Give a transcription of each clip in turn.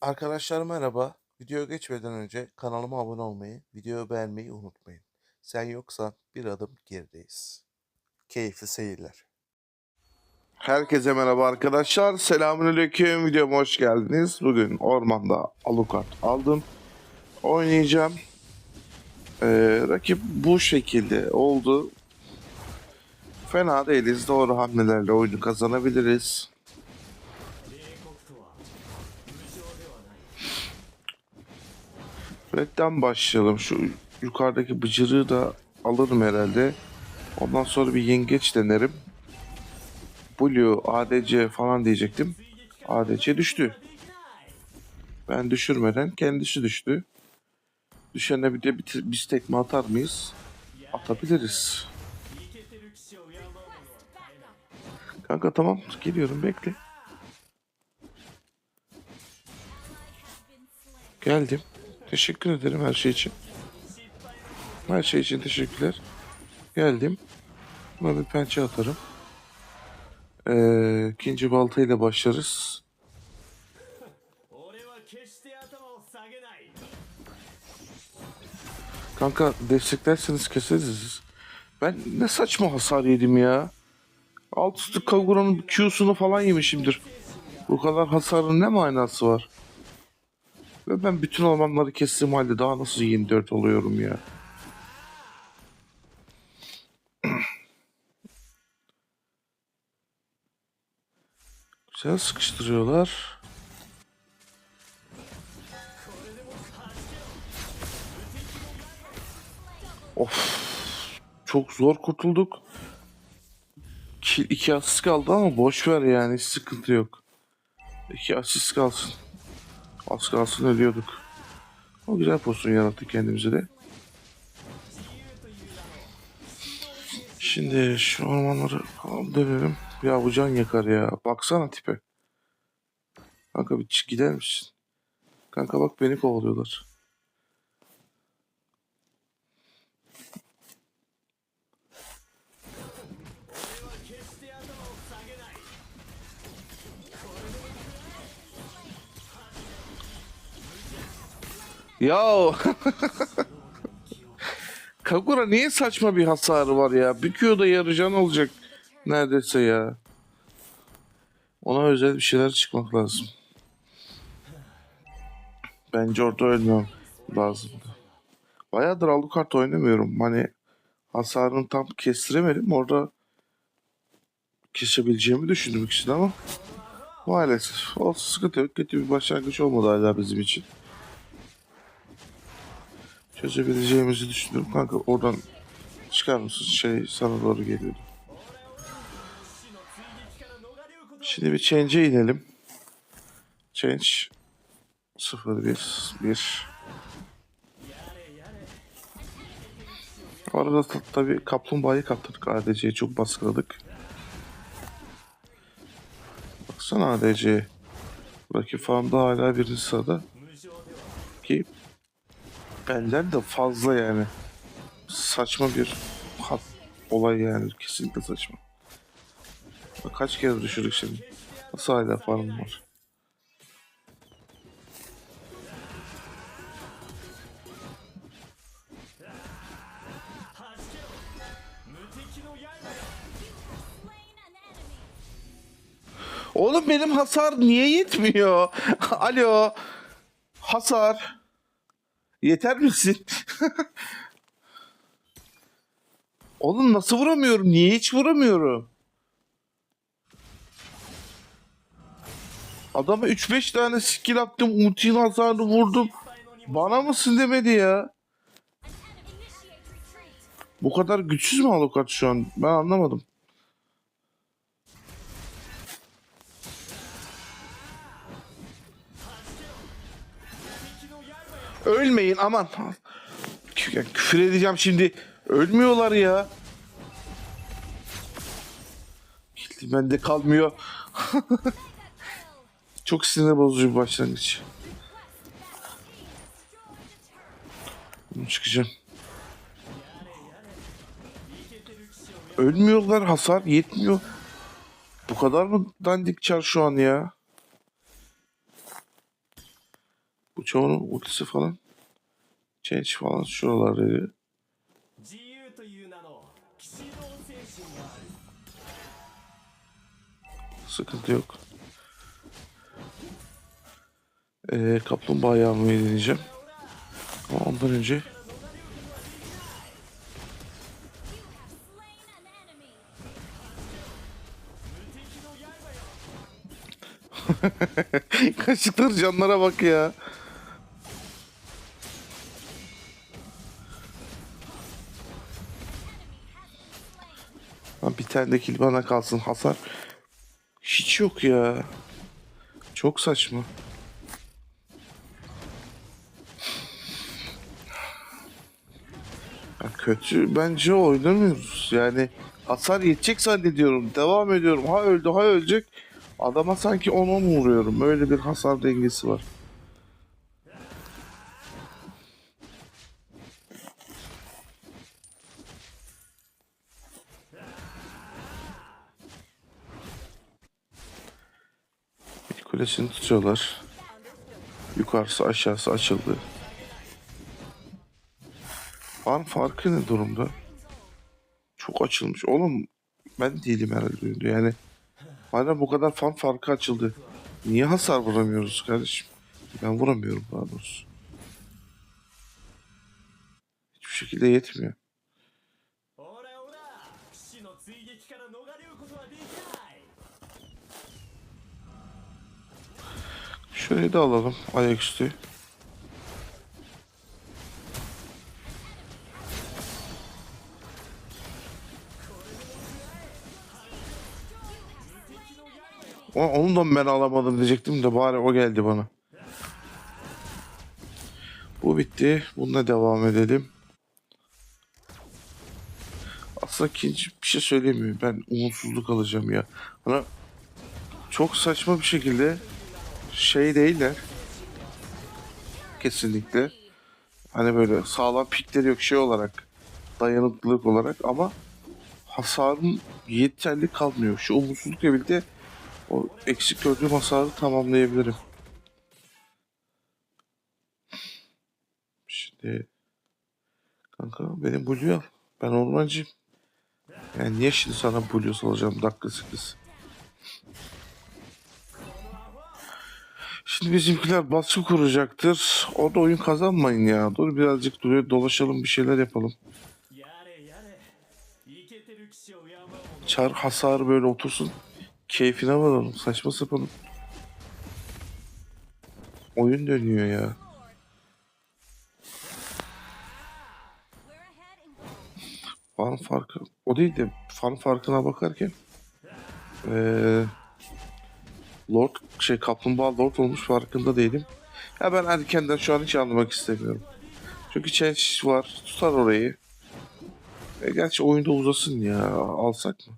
Arkadaşlar merhaba. Videoya geçmeden önce kanalıma abone olmayı, videoyu beğenmeyi unutmayın. Sen yoksan bir adım gerideyiz. Keyifli seyirler. Herkese merhaba arkadaşlar. Selamünaleyküm. Videoma hoş geldiniz. Bugün ormanda Alucard aldım. Oynayacağım. Ee, rakip bu şekilde oldu. Fena değiliz. Doğru hamlelerle oyunu kazanabiliriz. Red'den başlayalım. Şu yukarıdaki bıcırığı da alırım herhalde. Ondan sonra bir yengeç denerim. Blue, ADC falan diyecektim. ADC düştü. Ben düşürmeden kendisi düştü. Düşene bir de bir, biz tekme atar mıyız? Atabiliriz. Kanka tamam geliyorum bekle. Geldim. Teşekkür ederim her şey için. Her şey için teşekkürler. Geldim. Buna bir pençe atarım. Ee, ikinci baltayla başlarız. Kanka desteklerseniz keseriz. Ben ne saçma hasar yedim ya. Alt üstü Kagura'nın Q'sunu falan yemişimdir. Bu kadar hasarın ne manası var? Ve ben bütün ormanları kestiğim halde daha nasıl 24 oluyorum ya? Güzel sıkıştırıyorlar. Of. Çok zor kurtulduk. İki, iki asist kaldı ama boş ver yani hiç sıkıntı yok. İki asist kalsın. Az kalsın ölüyorduk. O güzel pozisyon yarattık kendimize de. Şimdi şu ormanları falan dönelim. Ya bu can yakar ya. Baksana tipe. Kanka bir gider misin? Kanka bak beni kovalıyorlar. Ya Kagura niye saçma bir hasarı var ya? Bir da yarıcan olacak neredeyse ya. Ona özel bir şeyler çıkmak lazım. Bence orada ölmem lazım. Bayağıdır Alucard oynamıyorum. Hani hasarını tam kestiremedim. Orada kesebileceğimi düşündüm ikisini ama maalesef. Olsun sıkıntı yok. Kötü bir başlangıç olmadı hala bizim için çözebileceğimizi düşünüyorum. Kanka oradan çıkar mısın? Şey sana doğru geliyordu. Şimdi bir change'e inelim. Change 0 1 1 Bu arada ta- tabii kaplumbağayı kaptırdık ADC'yi çok baskıladık. Baksana ADC'ye. Rakip farmda hala birinci sırada. Ki benden de fazla yani. Saçma bir hat olay yani kesinlikle saçma. Kaç kere düşürdük şimdi. Nasıl hala farm var? Oğlum benim hasar niye yetmiyor? Alo. Hasar. Yeter misin? Oğlum nasıl vuramıyorum? Niye hiç vuramıyorum? Adama 3-5 tane skill attım. Ultinin hasarını vurdum. Bana mısın demedi ya. Bu kadar güçsüz mü Alucard şu an? Ben anlamadım. Ölmeyin aman. Küfür edeceğim şimdi. Ölmüyorlar ya. Gitti bende kalmıyor. Çok sinir bozucu bir başlangıç. Bunu çıkacağım. Ölmüyorlar hasar yetmiyor. Bu kadar mı dandik çar şu an ya? uçağının ultisi falan change falan şuralar. Sıkıntı yok. Ee, kaplumbağa yağmayı deneyeceğim. Ama ondan önce Kaşıklar canlara bak ya. Bir tane de kill bana kalsın hasar. Hiç yok ya. Çok saçma. Ya kötü bence oynamıyoruz. Yani hasar yetecek zannediyorum. Devam ediyorum. Ha öldü ha ölecek. Adama sanki 10-10 vuruyorum. Öyle bir hasar dengesi var. Kulesini tutuyorlar. Yukarısı aşağısı açıldı. Farm farkı ne durumda? Çok açılmış. Oğlum ben değilim herhalde. Yani madem bu kadar fan farkı açıldı. Niye hasar vuramıyoruz kardeşim? Ben vuramıyorum daha doğrusu. Hiçbir şekilde yetmiyor. Şöyle de alalım ayaküstü. Onu da ben alamadım diyecektim de bari o geldi bana. Bu bitti. Bununla devam edelim. Aslında ikinci bir şey söylemiyorum. Ben umutsuzluk alacağım ya. Hani çok saçma bir şekilde şey değiller. Kesinlikle. Hani böyle sağlam pikleri yok şey olarak. Dayanıklılık olarak ama hasarım yeterli kalmıyor. Şu umutsuzlukla birlikte o eksik gördüğüm hasarı tamamlayabilirim. Şimdi kanka benim Blue al. Ben ormancıyım. Yani niye şimdi sana Blue alacağım dakika 8? Şimdi bizimkiler baskı kuracaktır. Orada oyun kazanmayın ya. Dur birazcık duruyor dolaşalım bir şeyler yapalım. Çar hasar böyle otursun. Keyfine varalım. Saçma sapan. Oyun dönüyor ya. Fan farkı. O değil de fan farkına bakarken. Eee Lord şey kaplumbağa Lord olmuş farkında değilim. Ya ben erkenden şu an hiç anlamak istemiyorum. Çünkü change var. Tutar orayı. E gerçi oyunda uzasın ya. Alsak mı?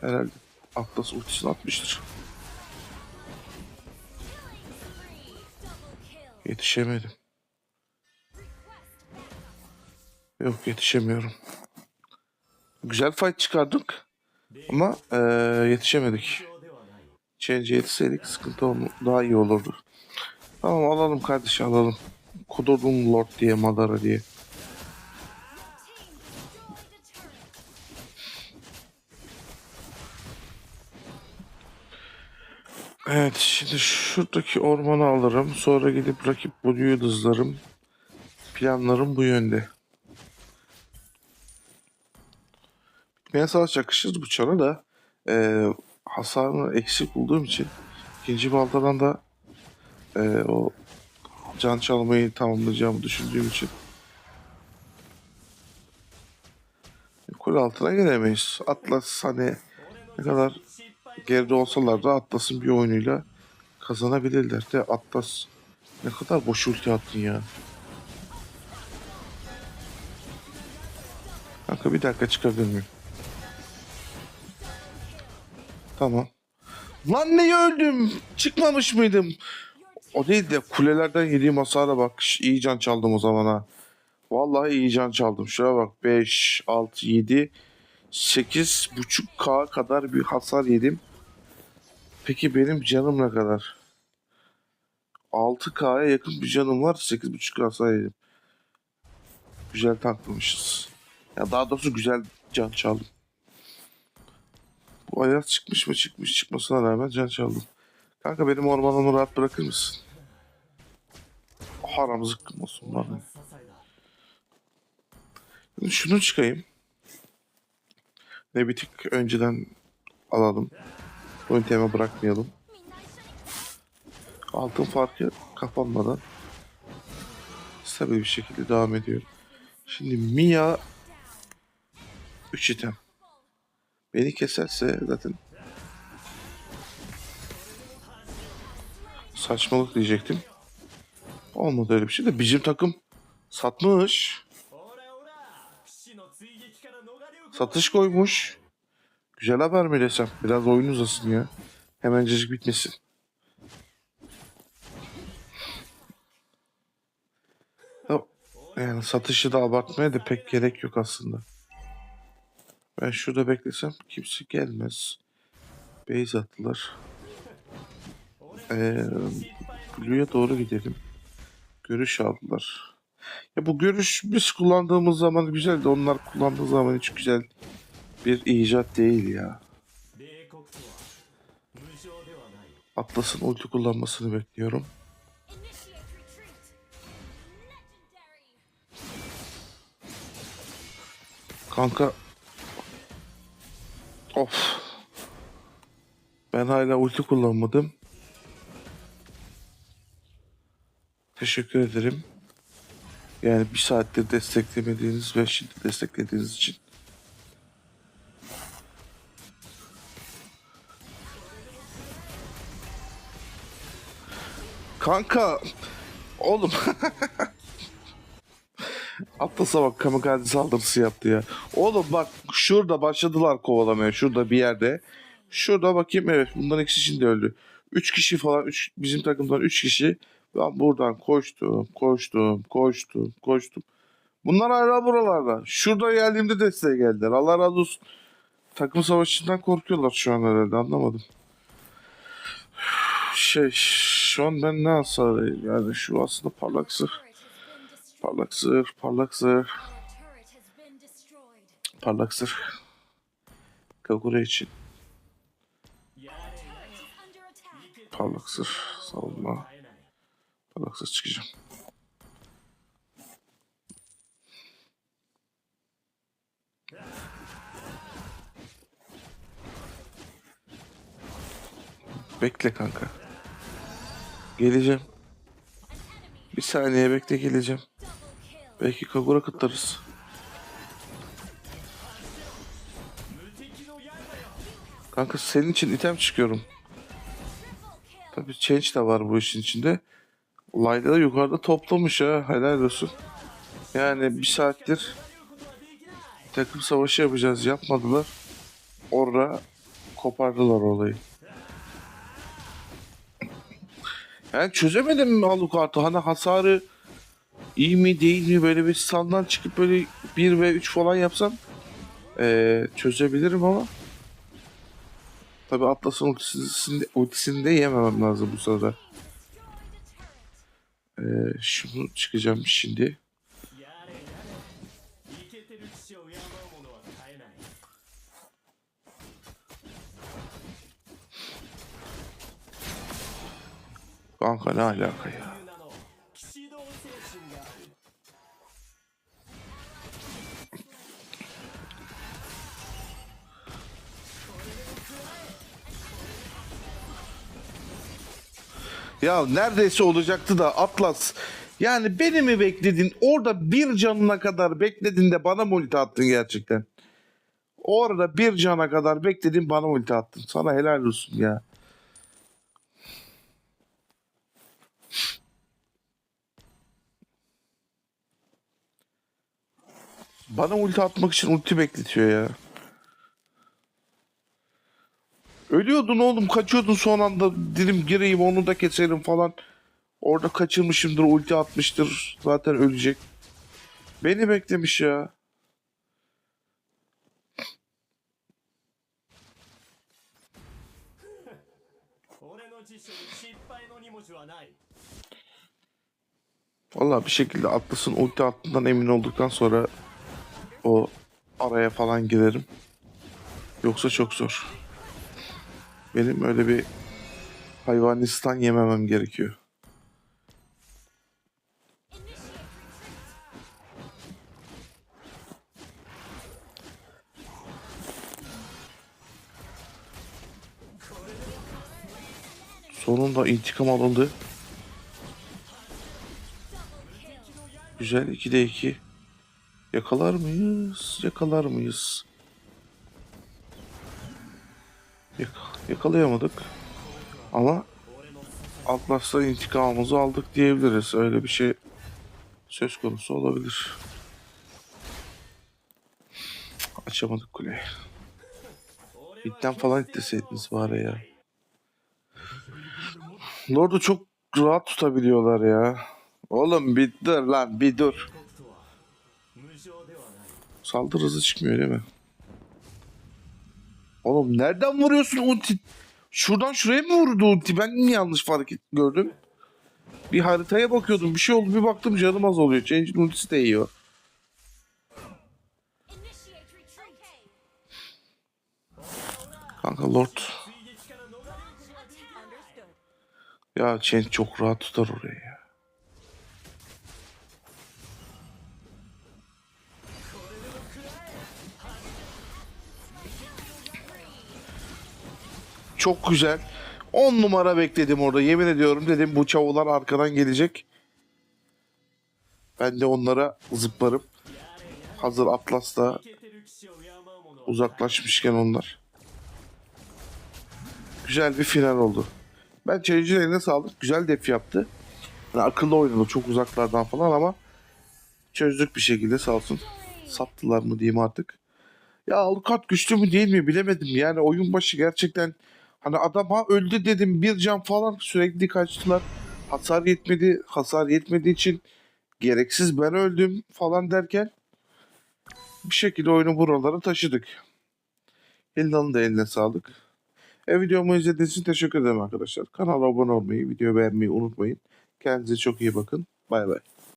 Herhalde. Atlas ultisini atmıştır. Yetişemedim. Yok yetişemiyorum. Güzel fight çıkardık. Ama eee, yetişemedik change etseydik sıkıntı olma, daha iyi olurdu. Tamam alalım kardeş alalım. Kudurdum Lord diye Madara diye. Evet şimdi şuradaki ormanı alırım. Sonra gidip rakip Blue'yu dızlarım. Planlarım bu yönde. Bitmeye savaş yakışır bu çana da. Ee, hasarını eksik bulduğum için ikinci baltadan da eee, o can çalmayı tamamlayacağımı düşündüğüm için kule altına gelemeyiz. Atlas hani ne kadar geride olsalar da Atlas'ın bir oyunuyla kazanabilirler de Atlas ne kadar boş ulti attın ya. Kanka bir dakika çıkabilir miyim? Tamam. Lan niye öldüm? Çıkmamış mıydım? O değil de kulelerden yediğim hasara bak. İyi can çaldım o zaman ha. Vallahi iyi can çaldım. Şuraya bak. 5, 6, 7, 8 buçuk K kadar bir hasar yedim. Peki benim canım ne kadar? 6K'ya yakın bir canım var. 8.5K sayayım. Güzel tanklamışız. Ya daha doğrusu güzel can çaldım. Bu çıkmış mı çıkmış çıkmasına rağmen can çaldım. Kanka benim ormanımı rahat bırakır mısın? Haram zıkkım olsun bana. Şunu çıkayım. Ne bitik önceden alalım. Oyun tema bırakmayalım. Altın farkı kapanmadan stabil bir şekilde devam ediyorum. Şimdi Mia 3 item. Beni keserse zaten saçmalık diyecektim. Olmadı öyle bir şey de bizim takım satmış. Satış koymuş. Güzel haber mi desem? Biraz oyun uzasın ya. Hemencecik bitmesin. Yani satışı da abartmaya da pek gerek yok aslında. Ben şurada beklesem kimse gelmez. Base attılar. Ee, Blue'ya doğru gidelim. Görüş aldılar. Ya bu görüş biz kullandığımız zaman güzel de onlar kullandığı zaman hiç güzel bir icat değil ya. Atlas'ın ulti kullanmasını bekliyorum. Kanka Of. Ben hala ulti kullanmadım. Teşekkür ederim. Yani bir saattir desteklemediğiniz ve şimdi desteklediğiniz için. Kanka. Oğlum. Atlas'a bak kamikaze saldırısı yaptı ya. Oğlum bak şurada başladılar kovalamaya. Şurada bir yerde. Şurada bakayım evet bundan ikisi şimdi öldü. Üç kişi falan üç, bizim takımdan üç kişi. Ben buradan koştum, koştum, koştum, koştum. Bunlar hala buralarda. Şurada geldiğimde desteğe geldiler. Allah razı olsun. Takım savaşından korkuyorlar şu an herhalde anlamadım. Şey şu an ben ne hasarıyım yani şu aslında parlak zırh. Parlak zırh, parlak zırh. Parlak zırh. Kagura için. Parlak zırh, savunma. Parlak zırh çıkacağım. Bekle kanka. Geleceğim. Bir saniye bekle geleceğim. Belki Kagura kıtlarız. Kanka senin için item çıkıyorum. Tabi change de var bu işin içinde. Layda da yukarıda toplamış ha. Helal olsun. Yani bir saattir takım savaşı yapacağız. Yapmadılar. Orada kopardılar olayı. Yani çözemedim mi Alucard'ı? Hani hasarı iyi mi değil mi böyle bir standdan çıkıp böyle 1 ve 3 falan yapsam ee, çözebilirim ama tabi Atlas'ın ultisinde, ultisinde yememem lazım bu sırada. Ee, şunu çıkacağım şimdi. Kanka ne alaka ya? Ya neredeyse olacaktı da Atlas. Yani beni mi bekledin? Orada bir canına kadar bekledin de bana mı ulti attın gerçekten? Orada bir cana kadar bekledin bana ulti attın. Sana helal olsun ya. Bana ulti atmak için ulti bekletiyor ya. Ölüyordun oğlum kaçıyordun son anda dilim gireyim onu da keserim falan. Orada kaçırmışımdır ulti atmıştır zaten ölecek. Beni beklemiş ya. Valla bir şekilde atlasın ulti attığından emin olduktan sonra o araya falan girerim. Yoksa çok zor. Benim öyle bir hayvanistan yememem gerekiyor. Sonunda intikam alındı. Güzel 2'de 2. Yakalar mıyız? Yakalar mıyız? Yakalayamadık. Ama Atlas'tan intikamımızı aldık diyebiliriz. Öyle bir şey söz konusu olabilir. Açamadık kuleyi. Bitten falan itleseydiniz bari ya. Lord'u çok rahat tutabiliyorlar ya. Oğlum bir dur lan bir dur. Saldırı hızı çıkmıyor değil mi? Oğlum nereden vuruyorsun ulti? Şuradan şuraya mı vurdu ulti? Ben mi yanlış fark et, gördüm? Bir haritaya bakıyordum. Bir şey oldu. Bir baktım canım az oluyor. Change'in ultisi de yiyor. Kanka Lord. Ya Change çok rahat tutar orayı ya. çok güzel. 10 numara bekledim orada yemin ediyorum dedim bu çavular arkadan gelecek. Ben de onlara zıplarım. Hazır Atlas da uzaklaşmışken onlar. Güzel bir final oldu. Ben Challenge'in eline sağlık. Güzel def yaptı. Yani akıllı oynadı çok uzaklardan falan ama çözdük bir şekilde sağ olsun. Sattılar mı diyeyim artık. Ya Alucard güçlü mü değil mi bilemedim. Yani oyun başı gerçekten hani adam ha öldü dedim bir can falan sürekli kaçtılar. Hasar yetmedi. Hasar yetmediği için gereksiz ben öldüm falan derken bir şekilde oyunu buralara taşıdık. Hildan'ın da eline sağlık. E, videomu izlediğiniz için teşekkür ederim arkadaşlar. Kanala abone olmayı, videoyu beğenmeyi unutmayın. Kendinize çok iyi bakın. Bay bay.